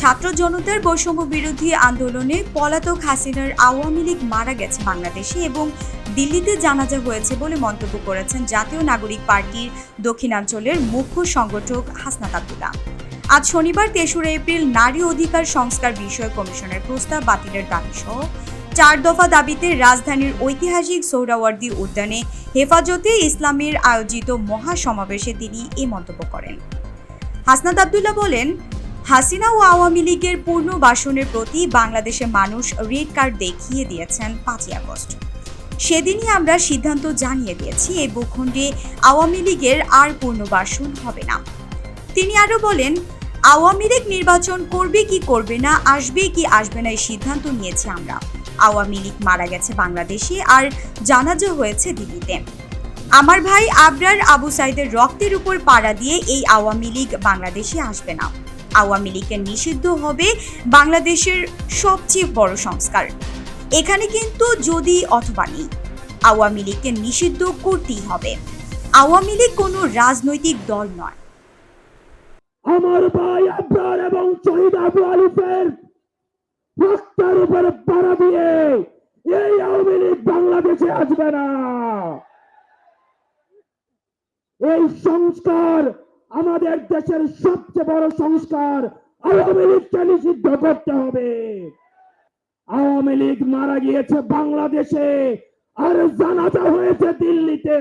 ছাত্র জনতার বৈষম্য বিরোধী আন্দোলনে পলাতক হাসিনার আওয়ামী লীগ মারা গেছে বাংলাদেশে এবং দিল্লিতে জানাজা হয়েছে বলে মন্তব্য করেছেন জাতীয় নাগরিক পার্টির দক্ষিণাঞ্চলের মুখ্য সংগঠক হাসনাত আব্দুল্লাহ। আজ শনিবার তেসরা এপ্রিল নারী অধিকার সংস্কার বিষয়ক কমিশনের প্রস্তাব বাতিলের দাবি সহ চার দফা দাবিতে রাজধানীর ঐতিহাসিক সোহরাওয়ার্দী উদ্যানে হেফাজতে ইসলামের আয়োজিত মহাসমাবেশে তিনি এ মন্তব্য করেন। হাসনাত আব্দুল্লাহ বলেন হাসিনা ও আওয়ামী লীগের পুনর্বাসনের প্রতি বাংলাদেশের মানুষ রেড কার্ড দেখিয়ে দিয়েছেন পাঁচই আগস্ট। সেদিনই আমরা সিদ্ধান্ত জানিয়ে দিয়েছি, এই ভূখণ্ডে আওয়ামী লীগের আর পুনর্বাসন হবে না। তিনি আরও বলেন, আওয়ামী লীগ নির্বাচন করবে কি করবে না, আসবে কি আসবে না, এই সিদ্ধান্ত নিয়েছি আমরা। আওয়ামী লীগ মারা গেছে বাংলাদেশে আর জানাজা হয়েছে দিল্লিতে। আমার ভাই আবরার আবু সাইদের রক্তের উপর পাড়া দিয়ে এই আওয়ামী লীগ বাংলাদেশে আসবে না। আওয়ামী লীগের নিষিদ্ধ হবে বাংলাদেশের সবচেয়ে বড় সংস্কার। এখানে কিন্তু যদি অথবা নেই, আওয়ামী লীগকে নিষিদ্ধ করতেই হবে। আওয়ামী লীগ কোনো রাজনৈতিক দল নয়। আমার ভাই আব্রার এবং শহীদ আবু আলিফের রক্তের উপরে পাড়া দিয়ে এই আওয়ামী লীগ বাংলাদেশে আসবে না। এই সংস্কার আমাদের দেশের সবচেয়ে বড় সংস্কার আওয়ামী লীগকে নিষিদ্ধ করতে হবে? আওয়ামী লীগ মারা গিয়েছে বাংলাদেশে আর জানাজা হয়েছে দিল্লিতে।